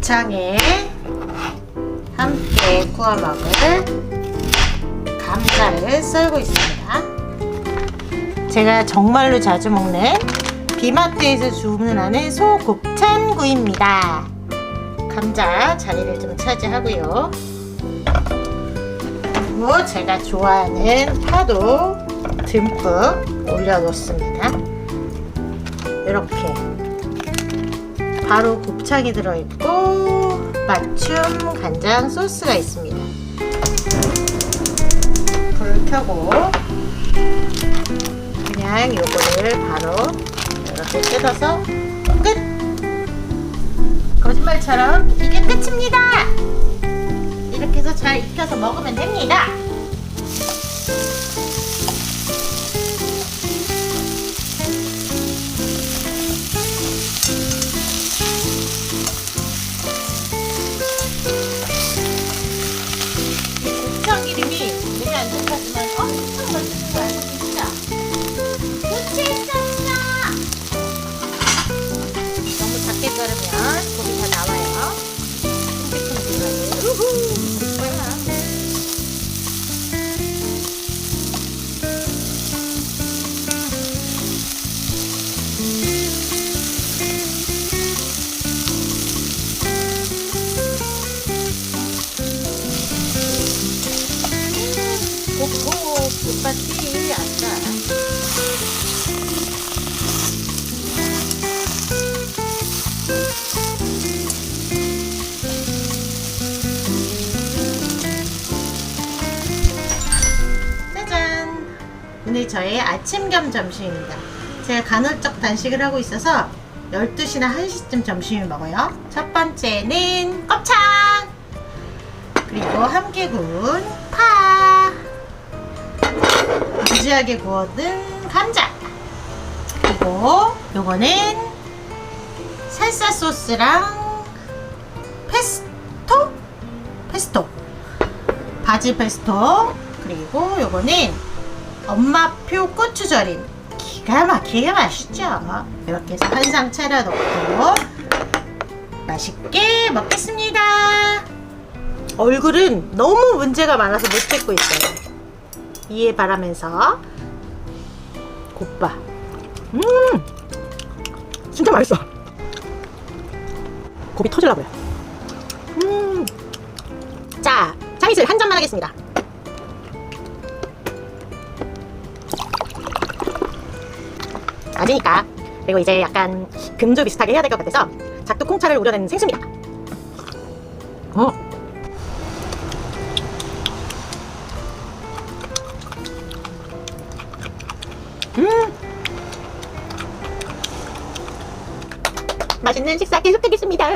장에 함께 구워 먹을 감자를 썰고 있습니다. 제가 정말로 자주 먹는 비마트에서 주문하는 소곱창구이입니다. 감자 자리를 좀 차지하고요. 그리고 제가 좋아하는 파도 듬뿍 올려놓습니다. 이렇게 바로 곱창이 들어있고 맞춤 간장 소스가 있습니다. 불 켜고 그냥 요거를 바로 이렇게 뜯어서 끝! 거짓말처럼 이게 끝입니다! 이렇게 해서 잘 익혀서 먹으면 됩니다! 짜잔! 오늘 저의 아침 겸 점심입니다. 제가 간헐적 단식을 하고 있어서 12시나 1시쯤 점심을 먹어요. 첫 번째는 껍창! 그리고 함께 구운 파! 무지하게 구워둔 감자! 그리고 요거는 살사 소스랑 페스토? 페스토! 바질 페스토 그리고 요거는 엄마표 고추 절임 기가 막히게 맛있죠 이렇게 해서 한 상 차려놓고 맛있게 먹겠습니다 얼굴은 너무 문제가 많아서 못 찍고 있어요 이해 바라면서 곱바 음 진짜 맛있어 곱이 터질라고요 음 자, 차이슬 한 잔만 하겠습니다. 낮이니까 그리고 이제 약간 금조 비슷하게 해야 될 것 같아서 작두 콩차를 우려낸 생수입니다. 어. 맛있는 식사 계속하겠습니다.